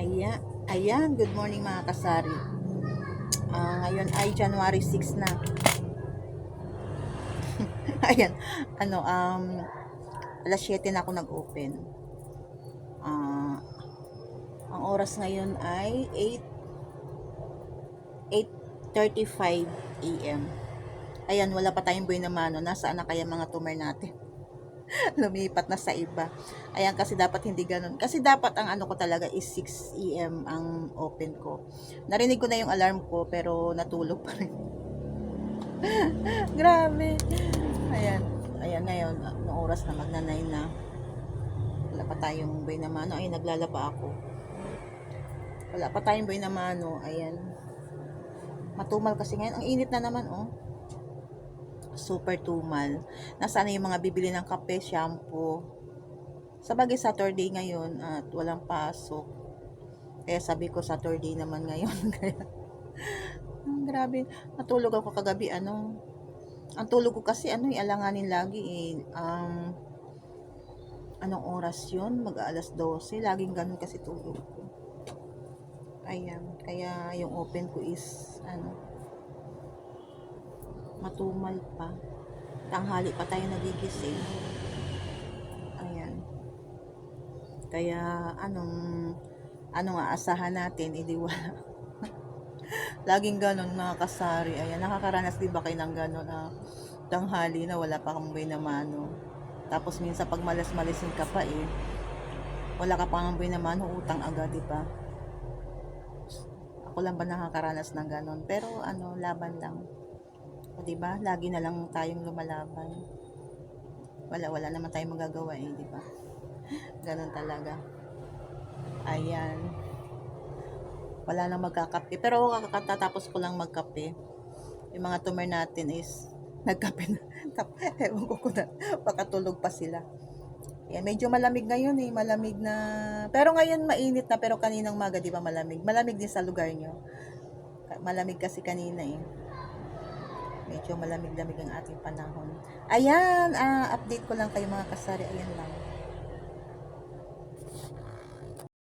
Ayan, ayan, good morning mga kasari. Ah, ngayon ay January 6 na. ayan, ano, um, alas 7 na ako nag-open. Ah, ang oras ngayon ay 8, 8.35 a.m. Ayan, wala pa tayong buhay na mano. Nasaan na kaya mga tumor natin? lumipat na sa iba. Ayan, kasi dapat hindi ganun. Kasi dapat ang ano ko talaga is 6 a.m. ang open ko. Narinig ko na yung alarm ko, pero natulog pa rin. Grabe. Ayan. Ayan ngayon, ng oras na magna 9 na. Wala pa tayong buhay na mano. Ay, naglalaba ako. Wala pa tayong buhay na mano. Ayan. Matumal kasi ngayon. Ang init na naman, oh super tumal. Nasaan na yung mga bibili ng kape, shampoo. Sa bagay Saturday ngayon at walang pasok. Kaya sabi ko Saturday naman ngayon. Kaya, ang grabe. Natulog ako kagabi, ano. Ang tulog ko kasi, ano, alanganin lagi eh. Um, anong oras yun? Mag alas 12. Laging ganun kasi tulog ko. Ayan. Kaya yung open ko is, ano, matumal pa. Tanghali pa tayo nagigising. Ayan. Kaya, anong, anong aasahan natin, hindi wala. Laging ganon mga kasari. Ayan, nakakaranas din ba kayo ng ganon na tanghali na wala pa kang buhay na mano. Tapos minsan pag malas-malisin ka pa eh, wala ka pang buhay na mano, utang agad, di ba? Ako lang ba nakakaranas ng ganon? Pero ano, laban lang. O, di ba? Lagi na lang tayong lumalaban. Wala, wala naman tayong magagawa eh, di ba? Ganon talaga. Ayan. Wala nang magkakape. Pero kakatapos ko lang magkape. Yung mga tumor natin is nagkape na. Ewan ko kung na, baka tulog pa sila. Ayan, medyo malamig ngayon eh, malamig na. Pero ngayon mainit na, pero kaninang maga, di ba malamig? Malamig din sa lugar nyo. Malamig kasi kanina eh medyo malamig-lamig ang ating panahon. Ayan, ah, update ko lang kayo mga kasari. Ayan lang.